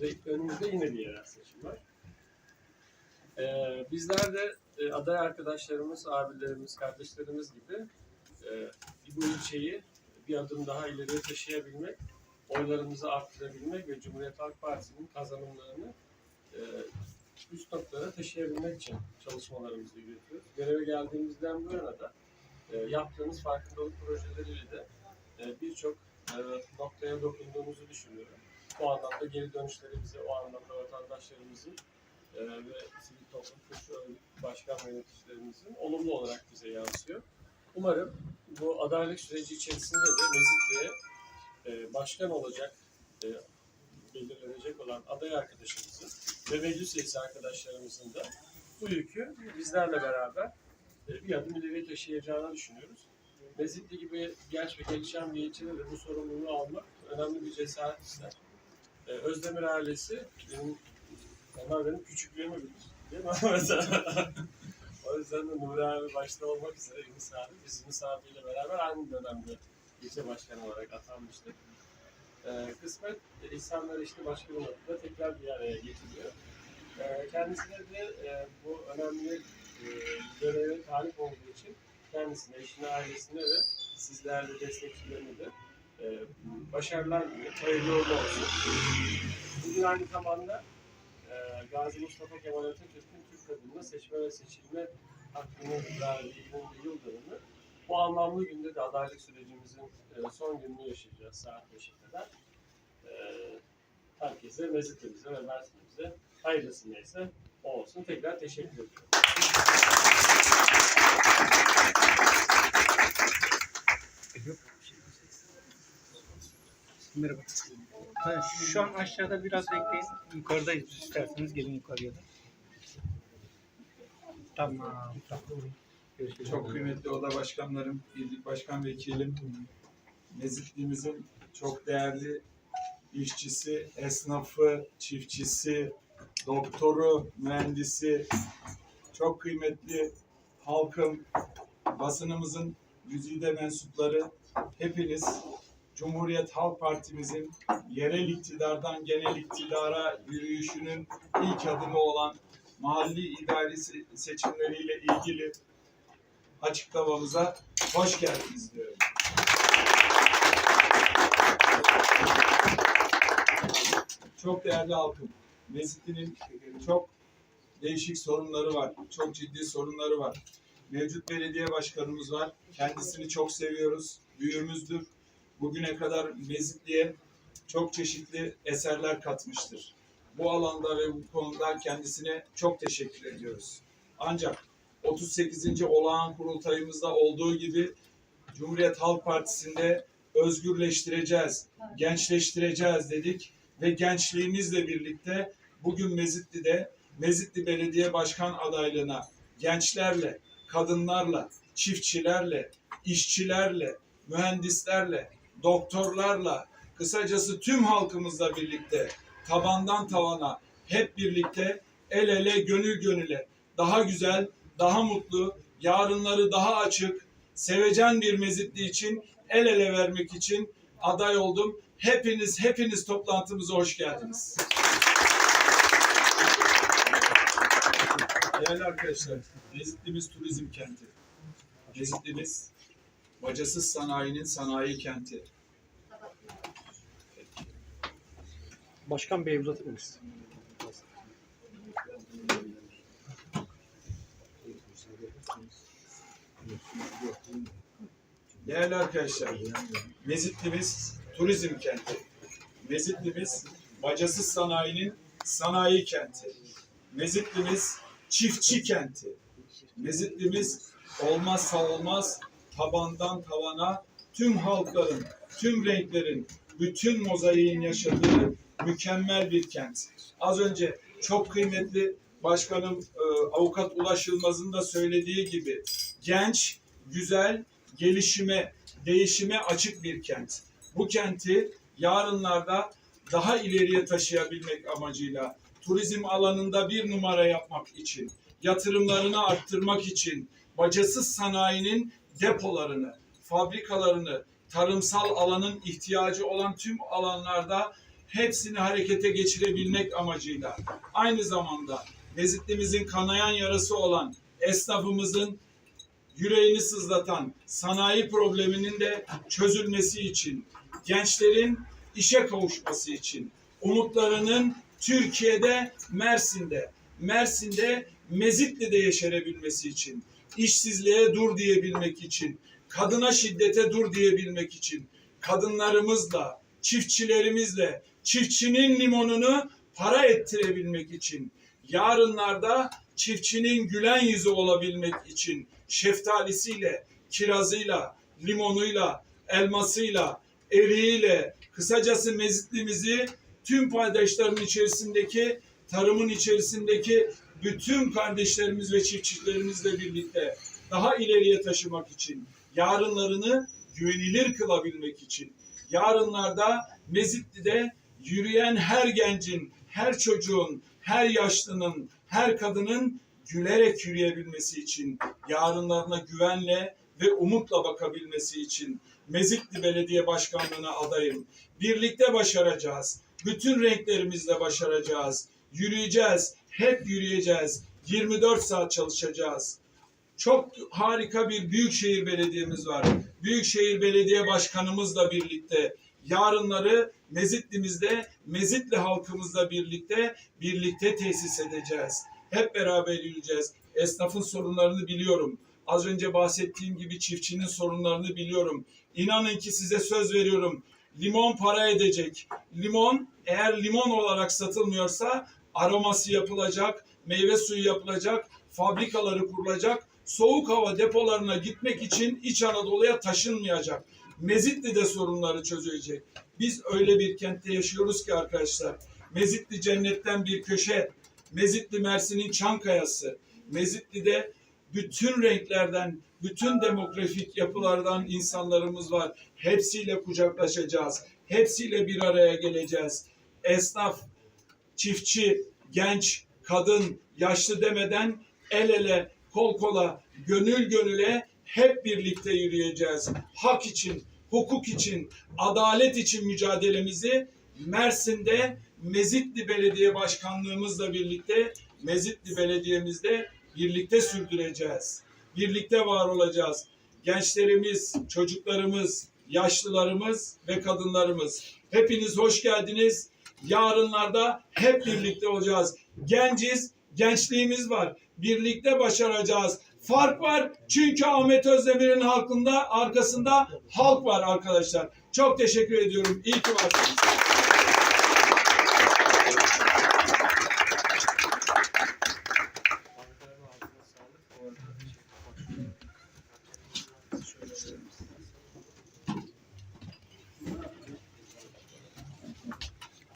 Ve önümüzde yine bir yerel seçim var. Ee, bizler de e, aday arkadaşlarımız, abilerimiz, kardeşlerimiz gibi e, bu ilçeyi bir adım daha ileriye taşıyabilmek, oylarımızı arttırabilmek ve Cumhuriyet Halk Partisi'nin kazanımlarını e, üst noktalara taşıyabilmek için çalışmalarımızı yürütüyoruz. Göreve geldiğimizden bu yana da e, yaptığımız farkındalık projeleriyle de e, birçok e, noktaya dokunduğumuzu düşünüyorum. Bu anlamda geri dönüşleri bize o anlamda vatandaşlarımızın e, ve sivil toplum kuruluşu örgüt başkan yöneticilerimizin olumlu olarak bize yansıyor. Umarım bu adaylık süreci içerisinde de Mezitli'ye e, başkan olacak, e, belirlenecek olan aday arkadaşımızın ve meclis üyesi arkadaşlarımızın da bu yükü bizlerle beraber e, bir adım ileriye taşıyacağını düşünüyoruz. Mezitli gibi genç ve gelişen bir ilçede de bu sorumluluğu almak önemli bir cesaret ister. Ee, Özdemir ailesi, benim, onlar benim küçüklüğümü bilir. Değil mi o yüzden de Nuri abi başta olmak üzere Yunus abi, biz Yunus abiyle beraber aynı dönemde ilçe başkanı olarak atanmıştık. Ee, kısmet e, insanları işte başkan olarak da tekrar bir araya getiriyor. Ee, kendisine de e, bu önemli e, göreve talip olduğu için kendisine, eşine, ailesine ve sizlerle destekçilerine de e, başarılar diliyorum. Hayırlı uğurlu olsun. Bugün aynı zamanda e, Gazi Mustafa Kemal Atatürk'ün Türk kadınına seçme ve seçilme hakkını verdiğinin yıl dönümü. Bu anlamlı günde de adaylık sürecimizin e, son gününü yaşayacağız saat 5'e kadar. E, herkese, mezitimize ve Mersin'imize hayırlısı neyse o olsun. Tekrar teşekkür ediyorum. Merhaba. Ha, şu an aşağıda biraz bekleyin. Yukarıdayız isterseniz gelin yukarıya da. Tamam. Görüşürüz. Çok kıymetli oda başkanlarım, illik başkan vekilim, Mezitliğimizin çok değerli işçisi, esnafı, çiftçisi, doktoru, mühendisi, çok kıymetli halkım, basınımızın güzide mensupları, hepiniz Cumhuriyet Halk Partimizin yerel iktidardan genel iktidara yürüyüşünün ilk adımı olan mahalli idari se- seçimleriyle ilgili açıklamamıza hoş geldiniz diyorum. Çok değerli halkım, Mezitli'nin çok değişik sorunları var, çok ciddi sorunları var. Mevcut belediye başkanımız var, kendisini çok seviyoruz, büyüğümüzdür. Bugüne kadar Mezitli'ye çok çeşitli eserler katmıştır. Bu alanda ve bu konuda kendisine çok teşekkür ediyoruz. Ancak 38. olağan kurultayımızda olduğu gibi Cumhuriyet Halk Partisi'nde özgürleştireceğiz, gençleştireceğiz dedik ve gençliğimizle birlikte bugün Mezitli'de Mezitli Belediye Başkan adaylığına gençlerle, kadınlarla, çiftçilerle, işçilerle, mühendislerle, doktorlarla, kısacası tüm halkımızla birlikte tabandan tavana hep birlikte el ele gönül gönüle daha güzel, daha mutlu, yarınları daha açık, sevecen bir mezitli için el ele vermek için aday oldum. Hepiniz hepiniz toplantımıza hoş geldiniz. Değerli arkadaşlar, Mezitlimiz turizm kenti. Mezitlimiz bacasız sanayinin sanayi kenti. Başkan Bey uzatır mısınız? Değerli arkadaşlar, Mezitlimiz turizm kenti. Mezitlimiz bacasız sanayinin sanayi kenti. Mezitlimiz çiftçi kenti. Mezitlimiz olmazsa olmaz tabandan tavana tüm halkların, tüm renklerin, bütün mozaiğin yaşadığı mükemmel bir kent. Az önce çok kıymetli başkanım e, avukat Ulaş Yılmaz'ın da söylediği gibi genç, güzel, gelişime, değişime açık bir kent. Bu kenti yarınlarda daha ileriye taşıyabilmek amacıyla turizm alanında bir numara yapmak için, yatırımlarını arttırmak için, bacasız sanayinin depolarını, fabrikalarını, tarımsal alanın ihtiyacı olan tüm alanlarda hepsini harekete geçirebilmek amacıyla aynı zamanda Mezitlimizin kanayan yarası olan esnafımızın yüreğini sızlatan sanayi probleminin de çözülmesi için, gençlerin işe kavuşması için, umutlarının Türkiye'de, Mersin'de, Mersin'de, Mezitli'de yeşerebilmesi için, işsizliğe dur diyebilmek için, kadına şiddete dur diyebilmek için, kadınlarımızla, çiftçilerimizle, çiftçinin limonunu para ettirebilmek için, yarınlarda çiftçinin gülen yüzü olabilmek için şeftalisiyle, kirazıyla, limonuyla, elmasıyla, eriğiyle, kısacası mezitlimizi tüm paydaşların içerisindeki, tarımın içerisindeki bütün kardeşlerimiz ve çiftçilerimizle birlikte daha ileriye taşımak için, yarınlarını güvenilir kılabilmek için, yarınlarda Mezitli'de yürüyen her gencin, her çocuğun, her yaşlının, her kadının gülerek yürüyebilmesi için, yarınlarına güvenle ve umutla bakabilmesi için Mezitli Belediye Başkanlığı'na adayım. Birlikte başaracağız. Bütün renklerimizle başaracağız. Yürüyeceğiz. Hep yürüyeceğiz. 24 saat çalışacağız. Çok harika bir Büyükşehir Belediyemiz var. Büyükşehir Belediye Başkanımızla birlikte yarınları Mezitli'mizde, Mezitli halkımızla birlikte birlikte tesis edeceğiz. Hep beraber yürüyeceğiz. Esnafın sorunlarını biliyorum. Az önce bahsettiğim gibi çiftçinin sorunlarını biliyorum. İnanın ki size söz veriyorum. Limon para edecek. Limon eğer limon olarak satılmıyorsa aroması yapılacak, meyve suyu yapılacak, fabrikaları kurulacak, soğuk hava depolarına gitmek için İç Anadolu'ya taşınmayacak. Mezitli de sorunları çözecek. Biz öyle bir kentte yaşıyoruz ki arkadaşlar. Mezitli cennetten bir köşe. Mezitli Mersin'in Çankayası. Mezitli'de bütün renklerden, bütün demografik yapılardan insanlarımız var. Hepsiyle kucaklaşacağız. Hepsiyle bir araya geleceğiz. Esnaf, çiftçi, genç, kadın, yaşlı demeden el ele, kol kola, gönül gönüle hep birlikte yürüyeceğiz. Hak için, hukuk için, adalet için mücadelemizi Mersin'de Mezitli Belediye Başkanlığımızla birlikte Mezitli Belediye'mizde birlikte sürdüreceğiz. Birlikte var olacağız. Gençlerimiz, çocuklarımız, yaşlılarımız ve kadınlarımız. Hepiniz hoş geldiniz. Yarınlarda hep birlikte olacağız. Genciz, gençliğimiz var. Birlikte başaracağız. Fark var çünkü Ahmet Özdemir'in halkında arkasında halk var arkadaşlar. Çok teşekkür ediyorum. İyi ki varsınız.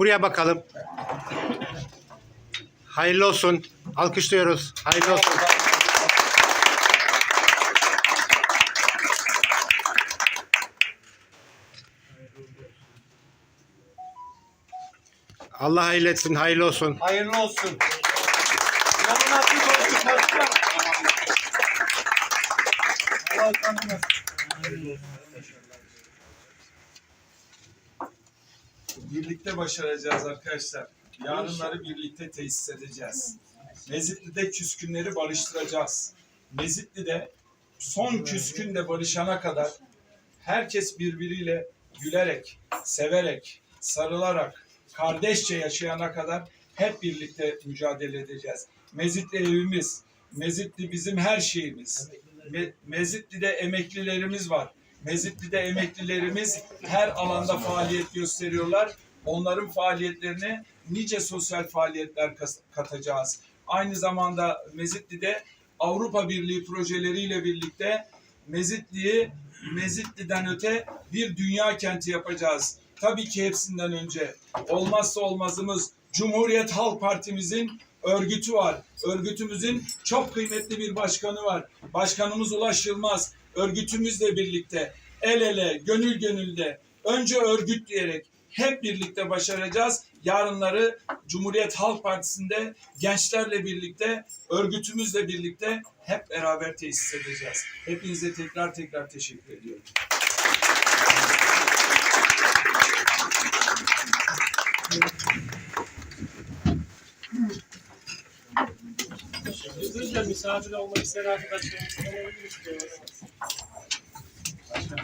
Buraya bakalım. Hayırlı olsun. Alkışlıyoruz. Hayırlı olsun. Allah hayırlı etsin. Hayırlı olsun. Hayırlı olsun. Yolun açık olsun başkan. Allah tanımaz. Birlikte başaracağız arkadaşlar. Yarınları birlikte tesis edeceğiz. Mezitli'de küskünleri barıştıracağız. Mezitli'de son küskün de barışana kadar herkes birbiriyle gülerek, severek, sarılarak, kardeşçe yaşayana kadar hep birlikte mücadele edeceğiz. Mezitli evimiz, Mezitli bizim her şeyimiz. Me- Mezitli'de emeklilerimiz var. Mezitli'de emeklilerimiz her alanda faaliyet gösteriyorlar. Onların faaliyetlerine nice sosyal faaliyetler katacağız. Aynı zamanda Mezitli'de Avrupa Birliği projeleriyle birlikte Mezitli'yi Mezitli'den öte bir dünya kenti yapacağız. Tabii ki hepsinden önce olmazsa olmazımız Cumhuriyet Halk Partimizin örgütü var. Örgütümüzün çok kıymetli bir başkanı var. Başkanımız Ulaş Yılmaz. Örgütümüzle birlikte el ele, gönül gönülde önce örgütleyerek hep birlikte başaracağız. Yarınları Cumhuriyet Halk Partisi'nde gençlerle birlikte, örgütümüzle birlikte hep beraber tesis edeceğiz. Hepinize tekrar tekrar teşekkür ediyorum. De misafir olmak isteyen arkadaşlarımız.